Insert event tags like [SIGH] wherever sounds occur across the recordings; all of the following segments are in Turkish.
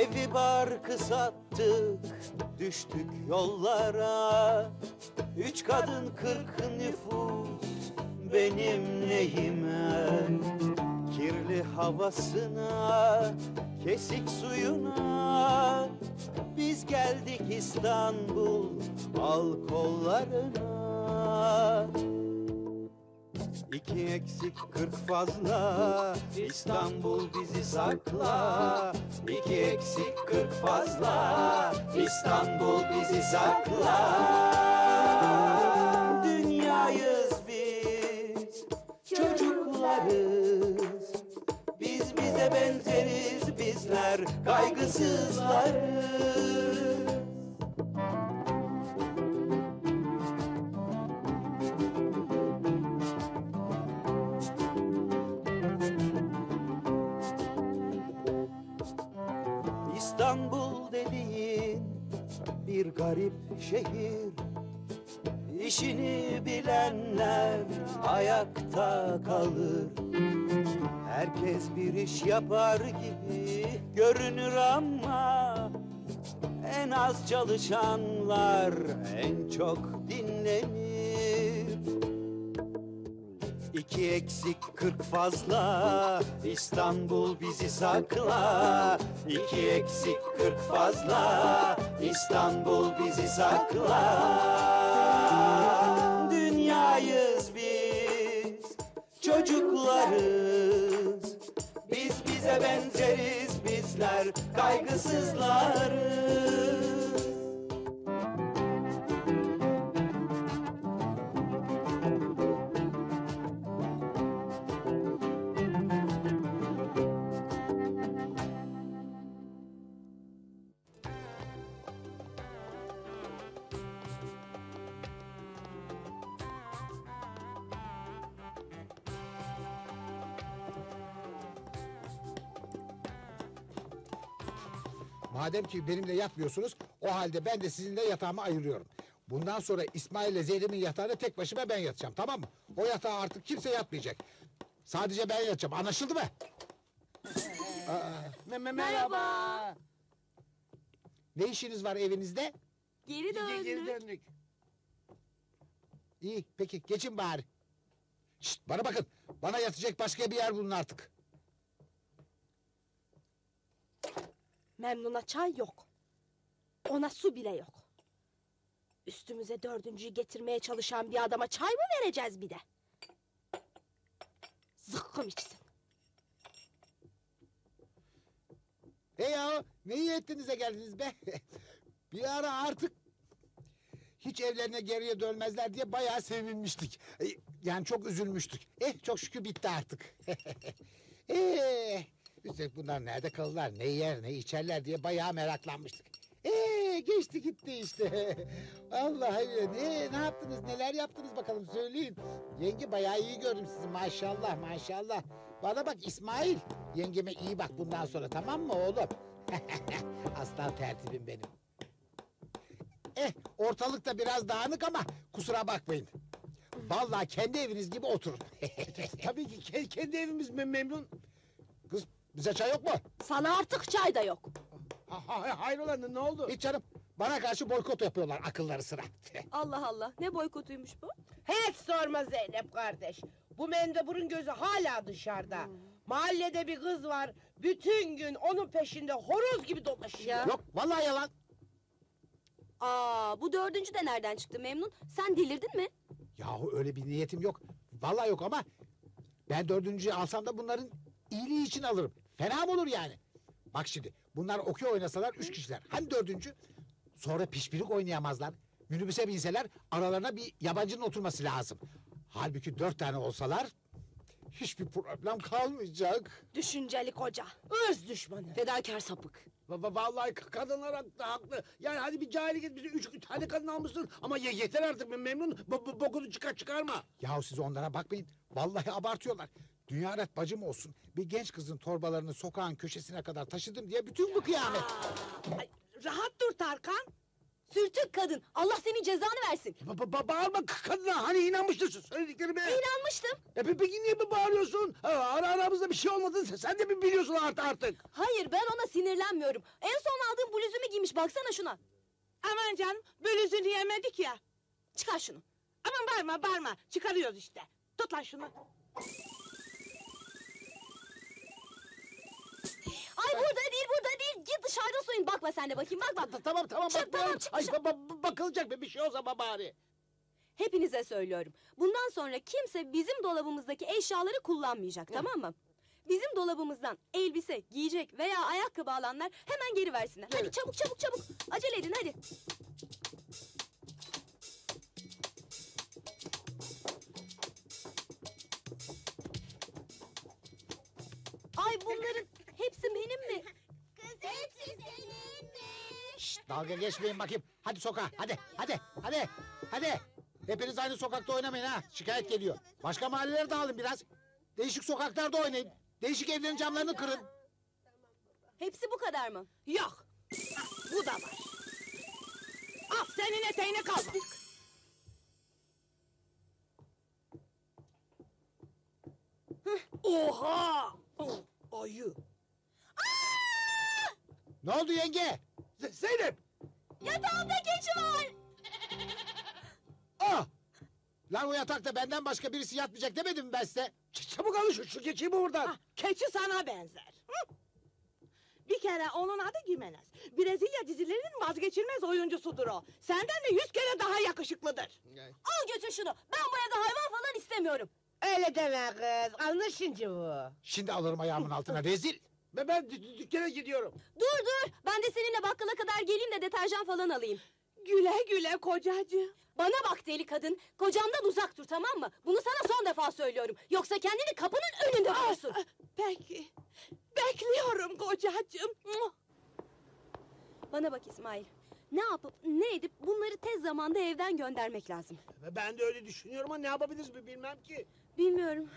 Evi barkı sattık, düştük yollara. Üç kadın kırk nüfus benim neyime? Kirli havasına, kesik suyuna. Biz geldik İstanbul, al kollarına İki eksik kırk fazla. İstanbul bizi sakla. İki eksik kırk fazla. İstanbul bizi sakla. Dünyayız biz Çocuklarız. Biz bize benzeriz bizler Kaygısızlarız şehir. İşini bilenler ayakta kalır. Herkes bir iş yapar gibi görünür ama En az çalışanlar en çok dinlenir İki eksik kırk fazla. İstanbul bizi sakla. İki eksik kırk fazla. İstanbul bizi sakla. Dünyayız biz Çocuklarız. Biz bize benzeriz bizler Kaygısızlarız Madem ki benimle yatmıyorsunuz o halde ben de sizinle yatağımı ayırıyorum. Bundan sonra İsmail ile Zeynep'in yatağına tek başıma ben yatacağım tamam mı? O yatağa artık kimse yatmayacak. Sadece ben yatacağım anlaşıldı mı? Merhaba. Ne işiniz var evinizde? Geri döndük. döndük. İyi peki geçin bari. Şşt bana bakın bana yatacak başka bir yer bulun artık. Memnun'a çay yok. Ona su bile yok. Üstümüze dördüncüyü getirmeye çalışan bir adama çay mı vereceğiz bir de? Zıkkım içsin. E ya ne iyi ettinize geldiniz be. [LAUGHS] bir ara artık hiç evlerine geriye dönmezler diye bayağı sevinmiştik. E, Yani çok üzülmüştük. Eh çok şükür bitti artık. [LAUGHS] eh, üstelik bunlar nerede kalırlar, ne yer, ne içerler diye bayağı meraklanmıştık. Eh geçti gitti işte. [LAUGHS] Allah ne, ne yaptınız, neler yaptınız bakalım söyleyin. Yenge bayağı iyi gördüm sizi maşallah maşallah. Bana bak İsmail, yengeme iyi bak bundan sonra tamam mı oğlum? [LAUGHS] Aslan tertibim benim. Eh ortalıkta biraz dağınık ama kusura bakmayın. Vallahi kendi eviniz gibi oturun. [LAUGHS] Tabii ki ke- kendi evimiz mem- memnun. Bize çay yok mu? Sana artık çay da yok. Ha, ha, hayrola ne- oldu? Hiç canım. Bana karşı boykot yapıyorlar akılları sıra. Allah Allah ne boykotuymuş bu? Hiç sorma Zeynep kardeş. Bu mendeburun gözü hala dışarıda. Mahallede bir kız var. Bütün gün onun peşinde horoz gibi dolaşıyor. Ya. yok vallahi yalan. Aa bu dördüncü de nereden çıktı Memnun? Sen delirdin mi? Yahu öyle bir niyetim yok. Vallahi yok ama ben dördüncüyü alsam da bunların iyiliği için alırım. Fena mı olur yani? Bak şimdi bunlar okey oynasalar üç kişiler. Hani dördüncü? Sonra pişpirik oynayamazlar. Minibüse binseler aralarına bir yabancının oturması lazım. Halbuki dört tane olsalar hiçbir problem kalmayacak. Düşünceli koca. Öz düşmanı. Fedakar sapık. Va- va- Vallahi kadınlar haklı, haklı. Yani hadi bir cahillik et bize üç tane kadın almışsın ama ye- yeter artık mem- memnun. Bo bo- bokunu çıkar çıkarma. Yahu siz onlara bakmayın. Vallahi abartıyorlar. Dünya aret bacım olsun. Bir genç kızın torbalarını sokağın köşesine kadar taşıdım diye bütün bu kıyamet. Ay, rahat dur Tarkan. Sürtük kadın. Allah senin cezanı versin. Ba ba ba- bağırma k- kadına hani inanmıştın söylediklerime. İnanmıştım. E pe- peki niye mi bağırıyorsun? Ha, ara aramızda bir şey olmadığını sen- sen de mi biliyorsun artık artık? Hayır ben ona sinirlenmiyorum. En son aldığım bluzumu giymiş baksana şuna. Aman canım bluzunu yemedik ya. Çıkar şunu. Aman bağırma bağırma çıkarıyoruz işte. Tut lan şunu. Ay burada değil burada değil. Git dışarıda soyun. Bakma sen de bakayım bak bak. Ta- Tamam tamam Çık, tamam, çık Ay, dışarı. ba- ba- bakılacak bir bir şey olsa ba- bari. Hepinize söylüyorum. Bundan sonra kimse bizim dolabımızdaki eşyaları kullanmayacak tamam mı? Bizim dolabımızdan elbise, giyecek veya ayakkabı alanlar hemen geri versinler. Hadi Evet. çabuk çabuk çabuk. Acele edin hadi. Ay bunların hepsi benim mi? Kız hepsi seninmiş. Şşt, dalga geçmeyin bakayım. Hadi sokağa hadi hadi hadi hadi. Hepiniz aynı sokakta oynamayın ha. Şikayet geliyor. Başka mahallelere dağılın biraz. Değişik sokaklarda oynayın. Değişik evlerin camlarını kırın. Hepsi bu kadar mı? Yok. Bu da var. Al senin eteğine kalmadık. Oha! Oh, ayı. Ne oldu yenge? Z- Zeynep! Yatağımda keçi var. Ah! Lan o yatakta benden başka birisi yatmayacak demedim mi ben size? ç- Çabuk alın şu, şu keçiyi buradan. Ah, keçi sana benzer. Hı? Bir kere onun adı Gimenez. Brezilya dizilerinin vazgeçilmez oyuncusudur o. Senden de yüz kere daha yakışıklıdır. Al götür şunu. Ben bu evde hayvan falan istemiyorum. Öyle deme kız. Anla şimdi bu. Şimdi alırım ayağımın altına rezil. Ben, ben dü- dü- dükkana gidiyorum. Dur dur. Ben de seninle bakkala kadar geleyim de deterjan falan alayım. Güle güle kocacığım. Bana bak deli kadın. Kocamdan uzak dur tamam mı? Bunu sana son defa söylüyorum. Yoksa kendini kapının önünde bulursun. Ah, Peki. Bekliyorum kocacığım. Muah. Bana bak İsmail. Ne yapıp ne edip bunları tez zamanda evden göndermek lazım. Ben de öyle düşünüyorum ama ne yapabiliriz bi- bilmem ki. Bilmiyorum.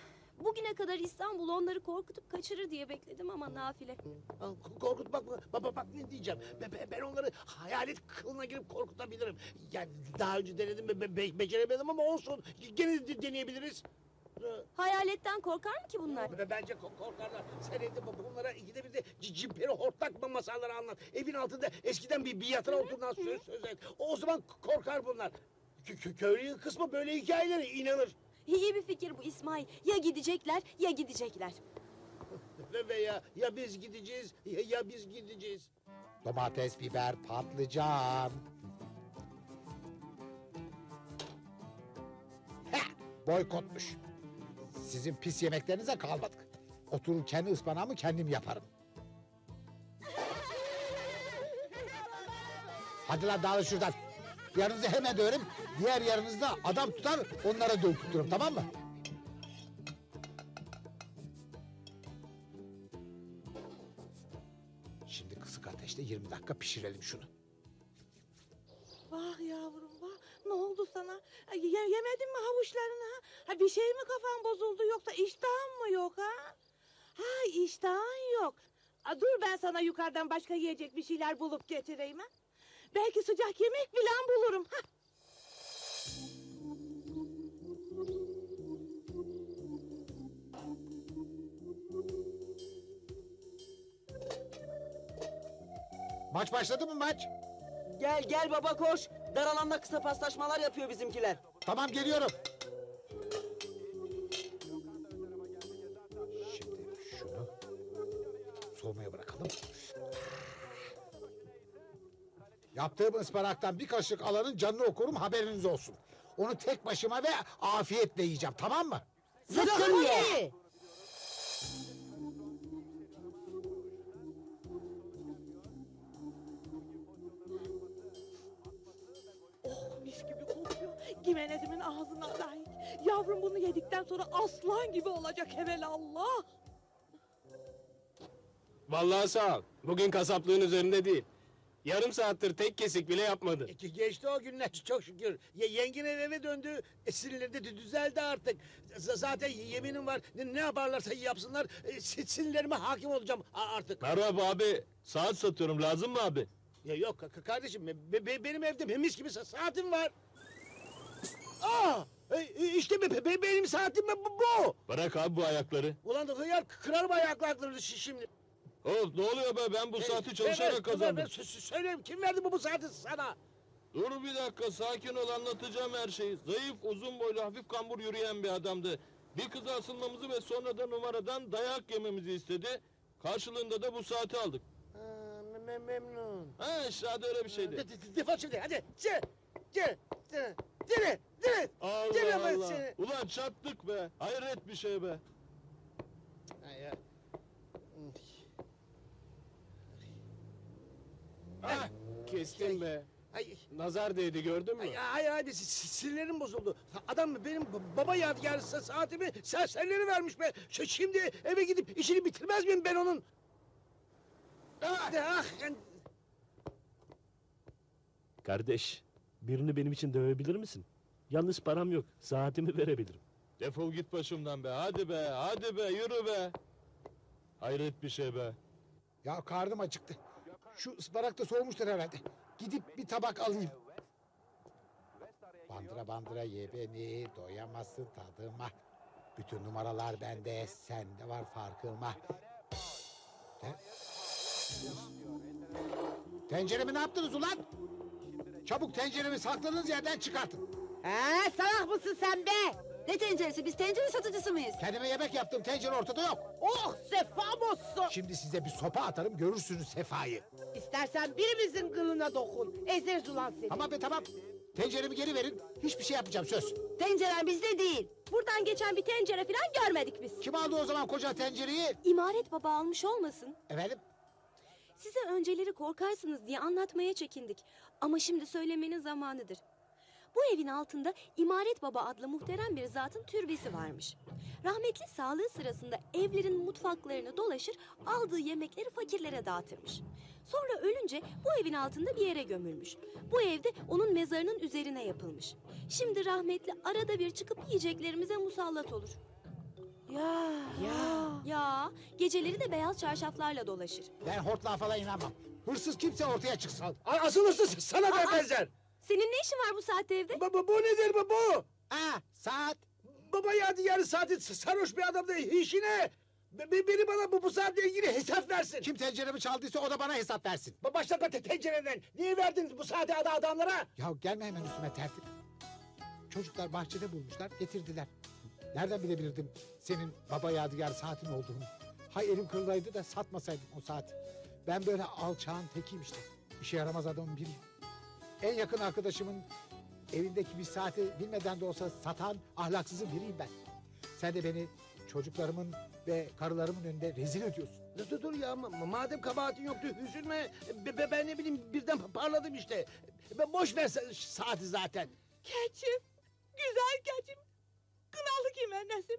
Bugüne kadar İstanbul onları korkutup kaçırır diye bekledim ama nafile. Ha, k- Korkutmak mı? Bak, bak, bak ne diyeceğim. Be- be- Ben onları hayalet kılına girip korkutabilirim. Yani daha önce denedim be- be- be- beceremedim ama olsun. Gene de deneyebiliriz. Ha, Hayaletten korkar mı ki bunlar? be- Bence ko- korkarlar. Sen evde bu- bunlara ikide bir de cimperi hortlak masalları anlat. Evin altında eskiden bir, bir yatıra oturduğundan söz söz et. O zaman korkar bunlar. Kö kö köylünün kısmı böyle hikayelere inanır. İyi bir fikir bu İsmail. Ya gidecekler ya gidecekler. Ve [LAUGHS] veya ya biz gideceğiz ya, ya biz gideceğiz. Domates, biber, patlıcan. Heh, boykotmuş. Sizin pis yemeklerinize kalmadık. Oturur kendi ıspanağımı kendim yaparım. [LAUGHS] Hadi lan dağılın şuradan. Yarınızı hemen döverim. Diğer yarınızda adam tutar onlara dövdürtürüm tamam mı? Şimdi kısık ateşte 20 dakika pişirelim şunu. Vah yavrum vah. Ne oldu sana? Ye yemedin mi havuçlarını ha? Bir şey mi kafan bozuldu yoksa iştahın mı yok ha? Ha iştahın yok. Aa, dur ben sana yukarıdan başka yiyecek bir şeyler bulup getireyim ha. Belki sıcak yemek falan bulurum. Ha. Maç başladı mı maç? Gel gel baba koş. Dar alanda kısa paslaşmalar yapıyor bizimkiler. Tamam geliyorum. Yaptığım ıspanaktan bir kaşık alanın canını okurum haberiniz olsun. Onu tek başıma ve afiyetle yiyeceğim tamam mı? Zıkkım ye. Oh mis gibi kokuyor. Gimenezimin ağzına layık. Yavrum bunu yedikten sonra aslan gibi olacak Allah. Vallahi sağ ol. Bugün kasaplığın üzerinde değil. Yarım saattir tek kesik bile yapmadı. E, ge- geçti o günler çok şükür. Ye, yengen eve döndü. E, sinirleri de düzeldi artık. Z- zaten yeminim var. Ne, ne yaparlarsa yapsınlar. E, si- sinirlerime hakim olacağım a- artık. Merhaba abi. Saat satıyorum lazım mı abi? Ya yok ka- kardeşim be- be- benim evde mis gibi sa- saatim var. Aa! E, e, işte be- be- benim saatim bu. bu. Bırak abi bu ayakları. Ulan da hıyar kırarım ayaklarını şi- şimdi. Hop ne oluyor be ben bu saati çalışarak kazandım. ver, sö- sö- Söyle kim verdi bu, bu saati sana? Dur bir dakika sakin ol anlatacağım her şeyi. Zayıf, uzun boylu, hafif kambur yürüyen bir adamdı. Bir kıza asılmamızı ve sonra da numaradan dayak yememizi istedi. Karşılığında da bu saati aldık. Ha, me- memnun. Ha işte hadi öyle bir şeydi. De- de- Defol şimdi hadi. Gel. Gel. Gel. Gel. Gel. Gel Allah ama Allah. seni. Ulan çattık be. Hayret bir şey be. Ay, ya. Ah, kestin be. Ay, Nazar değdi gördün mü? ay, ay, ay, si- si- sinirlerim bozuldu. Adam benim ba- baba yadigarı sa- saatimi serserileri vermiş be. Ş- Şimdi eve gidip işini bitirmez miyim ben onun? Ah, ah, Kardeş, birini benim için dövebilir misin? Yalnız param yok, saatimi verebilirim. Defol git başımdan be. Hadi be. Hadi be. Yürü be. Hayret bir şey be. Ya karnım acıktı. Şu ıspanak da soğumuştur herhalde. Gidip bir tabak alayım. Bandıra bandıra ye beni, doyamazsın tadıma. Bütün numaralar bende, sende var farkıma. Te- Tenceremi ne yaptınız ulan? Çabuk tenceremi sakladığınız yerden çıkartın. He salak mısın sen be? Ne tenceresi biz tencere satıcısı mıyız? Kendime yemek yaptım, tencere ortada yok. Oh sefa bozsun. Şimdi size bir sopa atarım, görürsünüz sefayı. İstersen birimizin kılına dokun. Ezeriz ulan seni. Tamam be tamam. Tenceremi geri verin, hiçbir şey yapmayacağım söz. Tenceren bizde değil. Buradan geçen bir tencere falan görmedik biz. Kim aldı o zaman koca tencereyi? İmaret baba almış olmasın? Efendim? Size önceleri korkarsınız diye anlatmaya çekindik. Ama şimdi söylemenin zamanıdır. Bu evin altında İmaret Baba adlı muhterem bir zatın türbesi varmış. Rahmetli sağlığı sırasında evlerin mutfaklarını dolaşır, aldığı yemekleri fakirlere dağıtırmış. Sonra ölünce bu evin altında bir yere gömülmüş. Bu evde onun mezarının üzerine yapılmış. Şimdi rahmetli arada bir çıkıp yiyeceklerimize musallat olur. Ya, ya, ya, geceleri de beyaz çarşaflarla dolaşır. Ben hortlağa falan inanmam. Hırsız kimse ortaya çıksın. Asıl hırsız sana da benzer. Senin ne işin var bu saatte evde? Bu, bu, nedir bu bu? Ha saat. Baba yadigarı saati s- sarhoş bir adam da işine. Be- be- Beni bana bu, bu saatle ilgili hesap versin. Kim tenceremi çaldıysa o da bana hesap versin. Ba- Başlatma te- tencereden. Niye verdiniz bu saati ada adamlara? Ya gelme hemen üstüme tertip. Çocuklar bahçede bulmuşlar getirdiler. Nereden bilebilirdim senin baba yadigar saatin olduğunu? Hay elim kırılaydı da satmasaydım o saati. Ben böyle alçağın tekiyim işte. İşe yaramaz adamın biriyim. En yakın arkadaşımın evindeki bir saati bilmeden de olsa satan ahlaksızın biriyim ben. Sen de beni çocuklarımın ve karılarımın önünde rezil ediyorsun. Dur dur, dur ya ma- madem kabahatin yoktu üzülme. Be- be- ben ne bileyim birden parladım işte. Ben boş ver sa- saati zaten. Keçim, güzel keçim. Kınalı kime nesim?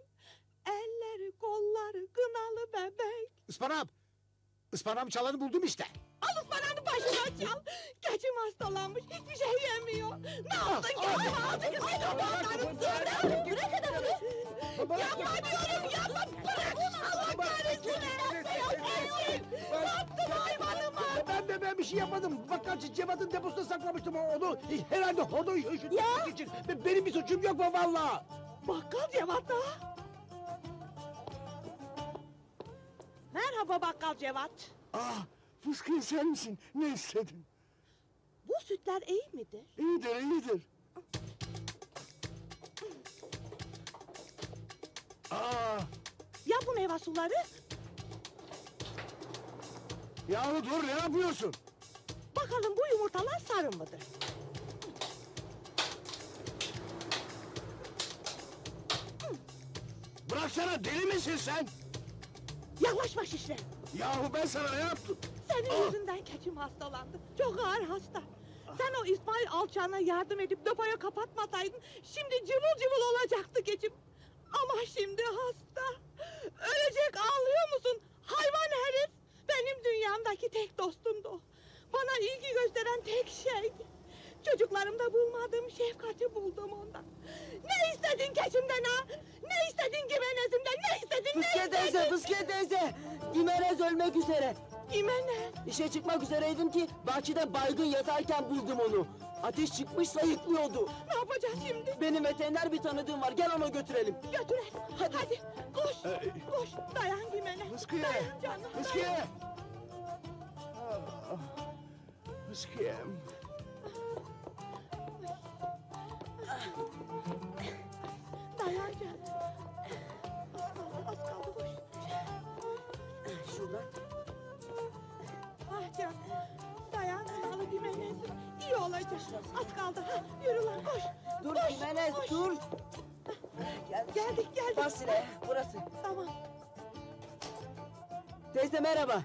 Elleri kolları kınalı bebek. Ispanağım. Ispanağım çalanı buldum işte. Al ıspanağını başına çal. Keçim hastalanmış hiçbir şey yemiyor. Ne yaptın keçim ağzını sıçramanların sonra. Bırak adamı. Yapma diyorum yapma. Bırak Allah kahretsin. Ne yaptın hayvanıma? Ben de ben bir şey yapmadım. Bakkalcı Cevat'ın deposuna saklamıştım onu. Herhalde onu üşütmek için. Be- Benim bir suçum yok mu valla? Bakkal Cevat ha? Merhaba bakkal Cevat. Ah, Fıskı sen misin? Ne istedin? Bu sütler iyi midir? İyidir, iyidir. Aa, Ya bu meyve suları? yahu dur ne yapıyorsun? Bakalım bu yumurtalar sarı mıdır? Bıraksana deli misin sen? Yaklaşma şişle. Yahu ben sana ne yaptım? Senin yüzünden keçim hastalandı. Çok ağır hasta. Sen o İsmail alçağına yardım edip depoyu kapatmasaydın... ...şimdi cıvıl cıvıl olacaktı keçim. Ama şimdi hasta. Ölecek ağlıyor musun? Hayvan herif. Benim dünyamdaki tek dostumdu o. Bana ilgi gösteren tek şeydi. Çocuklarımda bulmadığım şefkati buldum ondan. Ne istedin keçimden ha? Ne istedin güvenezimden? Ne istedin? Ne Fıskiye istedin? teyze, Fıskiye teyze. İmerez ölmek üzere. Jimenez. İşe çıkmak üzereydim ki bahçede baygın yatarken buldum onu. Ateş çıkmış sayıklıyordu. Ne yapacağız şimdi? Benim veteriner bir tanıdığım var. Gel onu götürelim. Götürelim. Hadi. Hadi. Koş. Koş. Dayan Jimenez. Rıskıya. Dayan canım. Rıskıya. Ah, Rıskıya. Dayan canım. Az kaldı. Az kaldı. Koş. Şuradan. Canım. Dayan sağlık Jimenez'im. İyi olacak. Az kaldı. Ha, yürü lan koş. Dur Koş, Jimenez koş. dur. Gel. Geldik geldik. Bas silahı. Burası. Tamam. Teyze merhaba.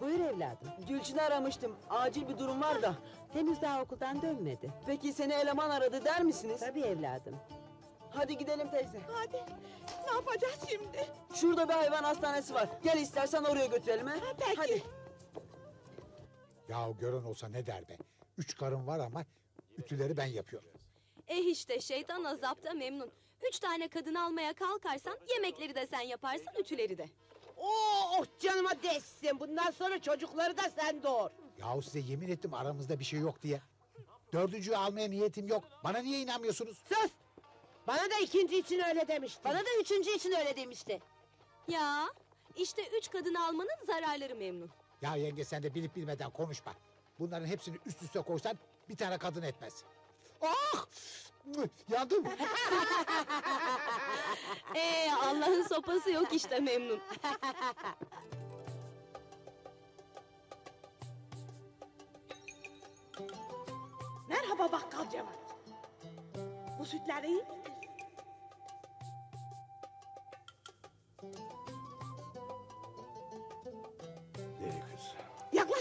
Buyur evladım. Gülçin'i aramıştım. Acil bir durum var da. Henüz daha okuldan dönmedi. Peki seni eleman aradı der misiniz? Tabii evladım. Hadi gidelim teyze. Hadi. Ne yapacağız şimdi? Şurada bir hayvan hastanesi var. Gel istersen oraya götürelim ha. Ha, peki. Hadi. Ya gören olsa ne der be. Üç karım var ama ütüleri ben yapıyorum. Eh işte şeytan azapta memnun. Üç tane kadın almaya kalkarsan yemekleri de sen yaparsın ütüleri de. Oh canıma değsin. Bundan sonra çocukları da sen doğur. Yahu size yemin ettim aramızda bir şey yok diye. Dördüncüyü almaya niyetim yok. Bana niye inanmıyorsunuz? Sus! Bana da ikinci için öyle demişti. Bana da üçüncü için öyle demişti. Ya işte üç kadın almanın zararları memnun. Ya yenge sen de bilip bilmeden konuşma. Bunların hepsini üst üste koysan bir tane kadın etmez. Ah! Yandım. [LAUGHS] Ee Allah'ın sopası yok işte memnun. Merhaba bakkal Cevat. Bu sütler iyi?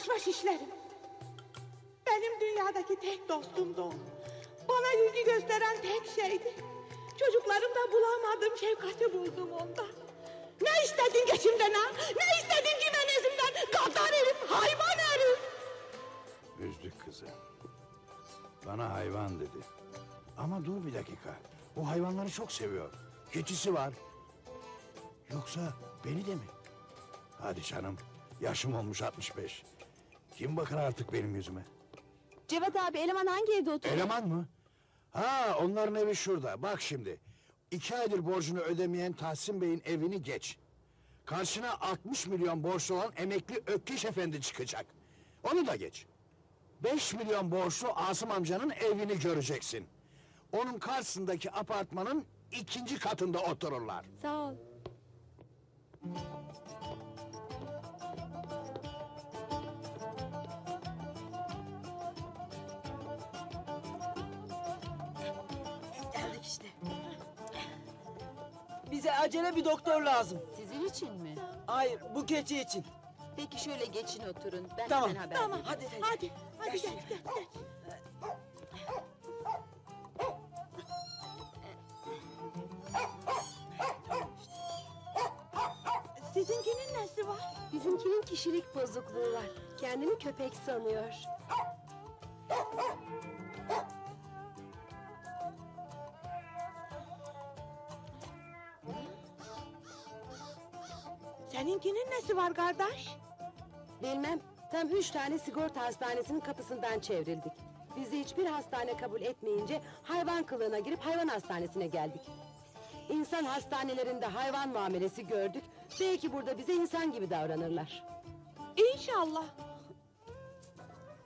Yaklaşma şişlerim. Benim dünyadaki tek dostumdu o. Bana ilgi gösteren tek şeydi. Çocuklarımda bulamadığım şefkati buldum onda. Ne istedin geçimden ha? Ne istedin cimenezimden? Gaddar herif, hayvan herif. Üzdük kızı. Bana hayvan dedi. Ama dur bir dakika. O hayvanları çok seviyor. Keçisi var. Yoksa beni de mi? Hadi canım. Yaşım olmuş 65. Kim bakar artık benim yüzüme? Cevat abi eleman hangi evde oturuyor? Eleman mı? Ha onların evi şurada. Bak şimdi. İki aydır borcunu ödemeyen Tahsin Bey'in evini geç. Karşına 60 milyon borçlu olan emekli Ökkeş Efendi çıkacak. Onu da geç. 5 milyon borçlu Asım amcanın evini göreceksin. Onun karşısındaki apartmanın ikinci katında otururlar. Sağ ol. İşte. Bize acele bir doktor lazım. Sizin için mi? Hayır bu keçi için. Peki şöyle geçin oturun. Ben Tamam. hemen haber Tamam. vereyim. Hadi teyze. Hadi. Hadi Gel gel, gel. Sizinkinin nesi var? Bizimkinin kişilik bozukluğu var. Kendini köpek sanıyor. Seninkinin nesi var kardeş? Bilmem. Tam üç tane sigorta hastanesinin kapısından çevrildik. Bizi hiçbir hastane kabul etmeyince hayvan kılığına girip hayvan hastanesine geldik. İnsan hastanelerinde hayvan muamelesi gördük. Belki burada bize insan gibi davranırlar. İnşallah.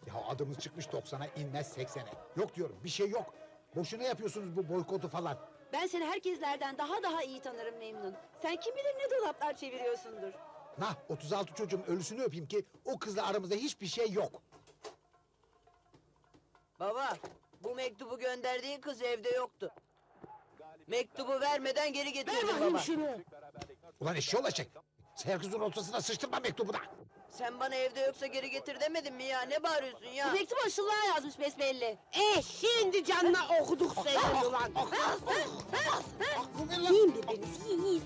Ya adımız çıkmış 90'a inmez 80'e. Yok diyorum bir şey yok. Boşuna yapıyorsunuz bu boykotu falan. Ben seni herkeslerden daha daha iyi tanırım Memnun. Sen kim bilir ne dolaplar çeviriyorsundur. Nah 36 çocuğun ölüsünü öpeyim ki o kızla aramızda hiçbir şey yok. Baba bu mektubu gönderdiğin kız evde yoktu. Mektubu vermeden geri getirdim baba. Ulan eşşi olacak. Herkesin ortasına sıçtırma mektubuna. Sen bana evde yoksa geri getir demedin mi ya? Ne bağırıyorsun ya? Bu mektubu Işıllığa yazmış besbelli. E şimdi canına okuduk seni ulan. Yiyin birbirinizi yiyin yiyin.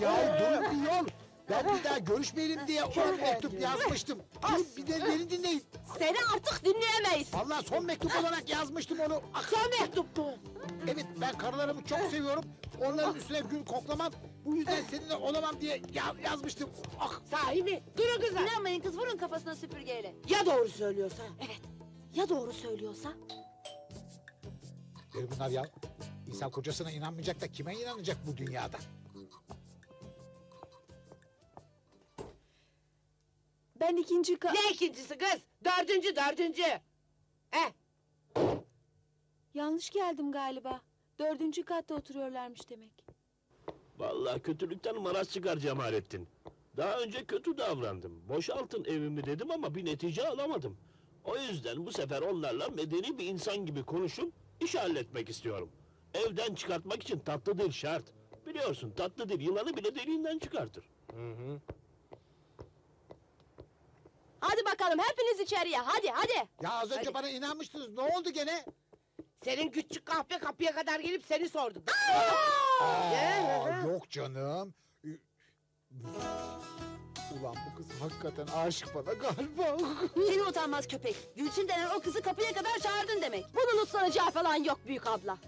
Ya dur bir yol. Ben bir daha görüşmeyelim diye o mektup yazmıştım. Bir, bir de beni dinleyin. Seni artık dinleyemeyiz. Vallahi son mektup olarak yazmıştım onu. Son mektup bu. Evet ben karılarımı çok seviyorum. Onların üstüne gül koklamam. Bu yüzden seninle olamam diye ya- yazmıştım. Ah Sahi mi? Durun kızlar. İnanmayın kız vurun kafasına süpürgeyle. Ya doğru söylüyorsa? Evet. Ya doğru söylüyorsa? Deli bunlar ya. İnsan kocasına inanmayacak da kime inanacak bu dünyada? Ben ikinci ka... Ne ikincisi kız? Dördüncü, dördüncü. Eh, Yanlış geldim galiba. Dördüncü katta oturuyorlarmış demek. Vallahi kötülükten maraz çıkar Cemalettin. Daha önce kötü davrandım. Boşaltın evimi dedim ama bir netice alamadım. O yüzden bu sefer onlarla medeni bir insan gibi konuşup iş halletmek istiyorum. Evden çıkartmak için tatlı dil şart. Biliyorsun tatlı dil yılanı bile deliğinden çıkartır. Hadi bakalım hepiniz içeriye hadi hadi. Ya az önce Hadi. bana inanmıştınız. Ne oldu gene? senin küçük kahpe kapıya kadar gelip seni sordu. Aa, yok canım. Ulan bu kız hakikaten aşık bana galiba. [LAUGHS] Seni utanmaz köpek. Gülçin denen o kızı kapıya kadar çağırdın demek. Bunun uslanacağı falan yok büyük abla.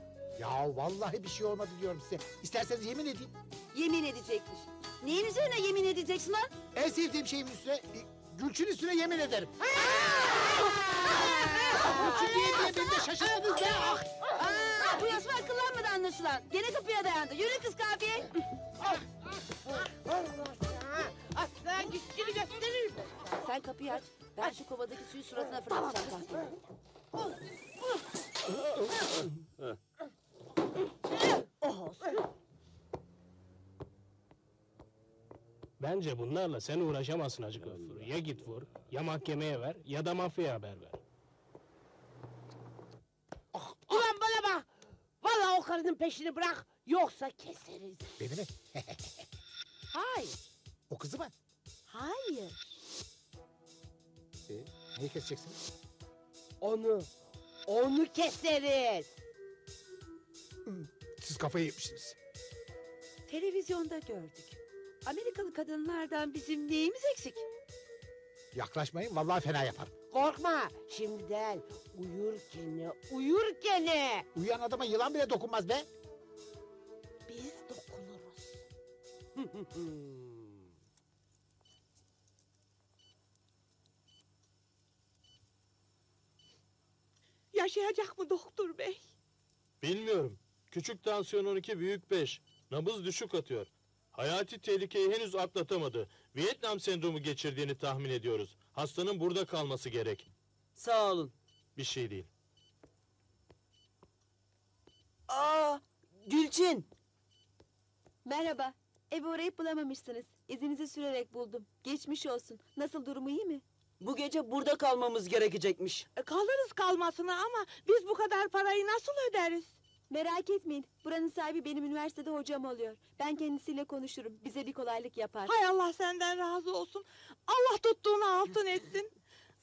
ya vallahi bir şey olmadı diyorum size. İsterseniz yemin edeyim. Yemin edecekmiş. Neyin üzerine yemin edeceksin lan? En sevdiğim şeyin üstüne, Gülçin üstüne yemin ederim. Gülçin diye diye beni de şaşırdınız be. Ah! Aa, bu yasma akıllanmadı anlaşılan. Gene kapıya dayandı. Yürü kız kafiye. Aslan güçlüğünü gösterir mi? Sen kapıyı aç. Ben şu kovadaki suyu suratına fırlatacağım. Oh olsun. Bence bunlarla sen uğraşamazsın Hacı Gafur. Ya git vur, ya mahkemeye ver, ya da mafyaya haber ver. Ulan bana bak. Vallahi o karının peşini bırak. Yoksa keseriz. Beni mi? Hayır. O kızı mı? Hayır. E, neyi keseceksin? Onu. Onu keseriz. Siz kafayı yemişsiniz. Televizyonda gördük. Amerikalı kadınlardan bizim neyimiz eksik? Yaklaşmayın vallahi fena yaparım. Korkma. Şimdiden uyurken uyurken. Uyuyan adama yılan bile dokunmaz be. Biz dokunuruz. [LAUGHS] Yaşayacak mı doktor bey? Bilmiyorum. Küçük tansiyon 12, büyük 5. Nabız düşük atıyor. Hayati tehlikeyi henüz atlatamadı. Vietnam sendromu geçirdiğini tahmin ediyoruz. Hastanın burada kalması gerek. Sağ olun. Bir şey değil. Aa, Gülçin. Merhaba. Evi arayıp bulamamışsınız. İzinizi sürerek buldum. Geçmiş olsun. Nasıl durumu iyi mi? Bu gece burada kalmamız gerekecekmiş. E, Kalırız kalmasına ama biz bu kadar parayı nasıl öderiz? Merak etmeyin. Buranın sahibi benim üniversitede hocam oluyor. Ben kendisiyle konuşurum. Bize bir kolaylık yapar. Hay Allah senden razı olsun. Allah tuttuğunu altın etsin.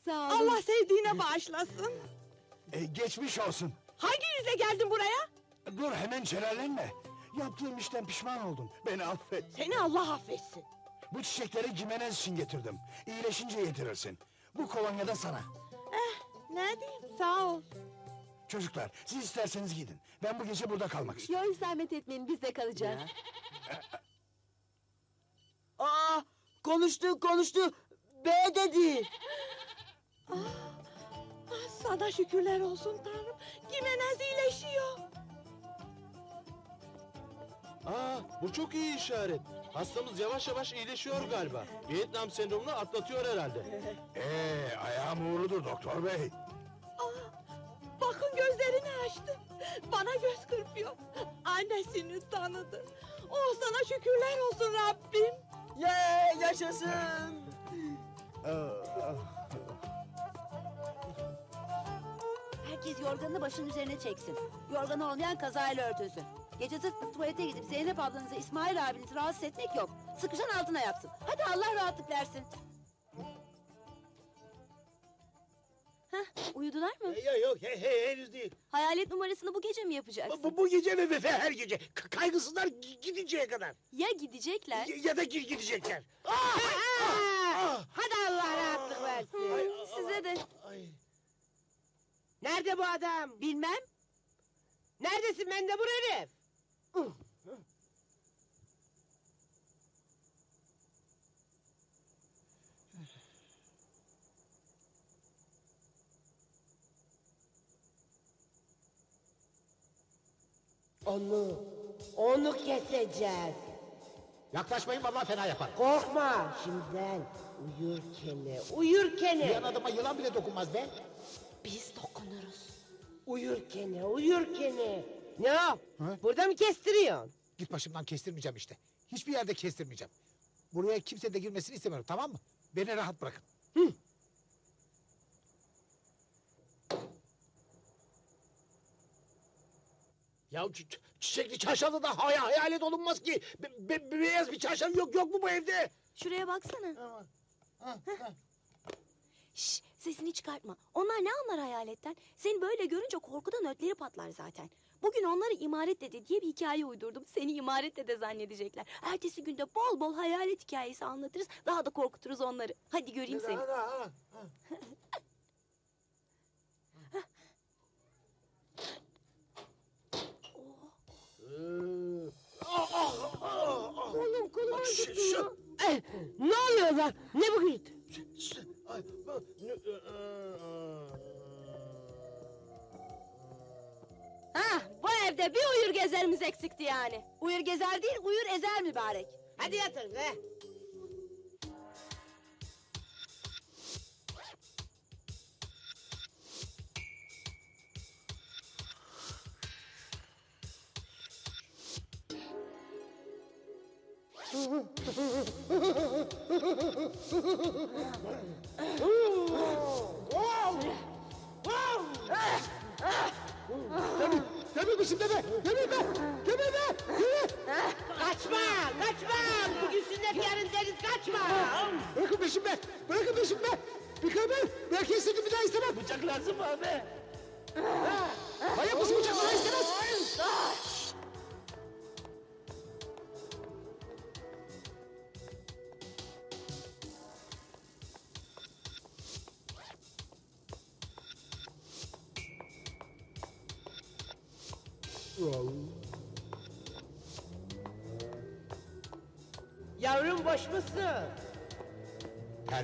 Sağ olun. Allah sevdiğine bağışlasın. E, geçmiş olsun. Hangi yüzle geldin buraya? Dur hemen celallenme. Yaptığım işten pişman oldum. Beni affet. Seni Allah affetsin. Bu çiçekleri Gimenez için getirdim. İyileşince getirirsin. Bu kolonya da sana. Ne diyeyim sağ ol. Çocuklar siz isterseniz gidin. Ben bu gece burada kalmak istiyorum. Yok zahmet etmeyin. Biz de kalacağız. [LAUGHS] Aa, konuştu konuştu. B dedi. Ah, Sana şükürler olsun Tanrım. Gimenez iyileşiyor. Aa, bu çok iyi işaret. Hastamız yavaş yavaş iyileşiyor galiba. Vietnam sendromunu atlatıyor herhalde. Ee, ayağım uğurludur doktor bey. Tanıdı. Oh sana şükürler olsun Rabbim. Ye yaşasın. Herkes yorganını başının üzerine çeksin. Yorgan olmayan kazayla örtülsün. Gece zırt tuvalete gidip Zeynep ablanızı İsmail abinizi rahatsız etmek yok. Sıkışan altına yapsın. Hadi Allah rahatlık versin. Uyudular mı? Yok yok he, he, henüz değil. Hayalet numarasını bu gece mi yapacaksın? Bu, bu gece ve, ve her gece. K- kaygısızlar gi- gidinceye kadar. Ya gidecekler? Ya, ya da gi- gidecekler. Hadi Allah rahatlık versin. Size de. Ay. Nerede bu adam? Bilmem. Neredesin mendebur herif? Onu, onu keseceğiz. Yaklaşmayın vallahi fena yapar. Korkma şimdiden. Uyurkene, uyurkene. Yan adama yılan bile dokunmaz be. Biz dokunuruz. Uyurkene, uyurkene. Ne o? Ha? Burada mı kestiriyorsun? Git başımdan kestirmeyeceğim işte. Hiçbir yerde kestirmeyeceğim. Buraya kimse de girmesini istemiyorum tamam mı? Beni rahat bırakın. Ya çi- çi- çiçekli çarşaflı da hay hayalet olunmaz ki. Be- be- beyaz bir çarşaf yok yok mu bu evde? Şuraya baksana. Şş, sesini çıkartma. Onlar ne anlar hayaletten? Seni böyle görünce korkudan ötleri patlar zaten. Bugün onları imaret dede diye bir hikaye uydurdum. Seni imaret dede zannedecekler. Ertesi günde bol bol hayalet hikayesi anlatırız. Daha da korkuturuz onları. Hadi göreyim seni. Ha, ha, ha. [LAUGHS] Ee, ah, ah, ah, ah. Kolum kolum şu- ya. Eh, ne oluyor lan? Ne bu? Ay, bu- ne- e, Ah, bu evde bir uyur gezerimiz eksikti yani. Uyur gezer değil, uyur ezer mübarek. Hadi yatın be. Demir misin deme? Demir be! Demir be! Demir! Kaçma, kaçma. Bugün sünnet yarın deniz kaçma. Bırakın peşimi be! Bırakın peşimi be! Bir kadın! Belki istedim bir daha istemem! Bıçak lazım abi? Manyak mısın bıçak bana istemez! Yavrum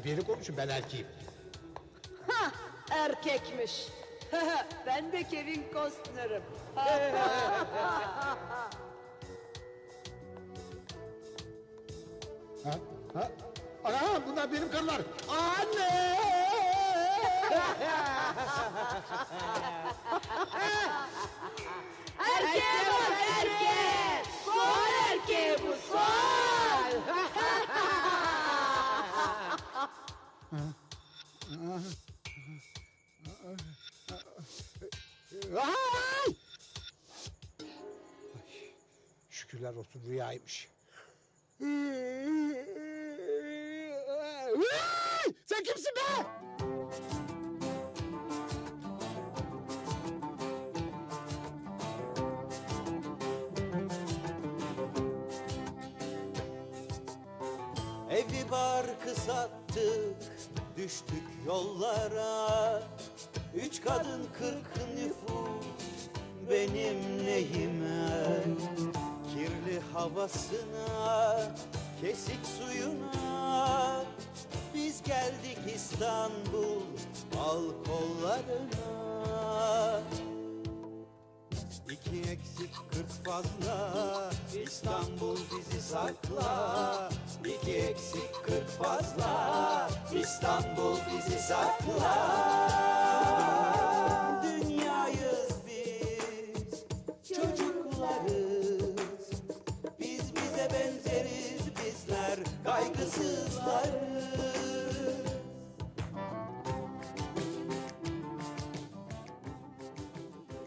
Terbiyeli konuşun ben erkeğim. Ha, erkekmiş. [LAUGHS] ben de Kevin Costner'ım. [LAUGHS] Ha? Ha? Ana bunlar benim karılar. Anne! Erkeğe bak erkeğe. Son erkeğe bu son. Ay! Şükürler olsun rüyaymış. Ay! Sen kimsin be? Evi barkı sattık, düştük yollara. Üç kadın kırk nüfus benim neyime? Kirli havasına, kesik suyuna. Biz geldik İstanbul, al kollarına. İki eksik kırk fazla. İstanbul bizi sakla. İki eksik kırk fazla. İstanbul bizi sakla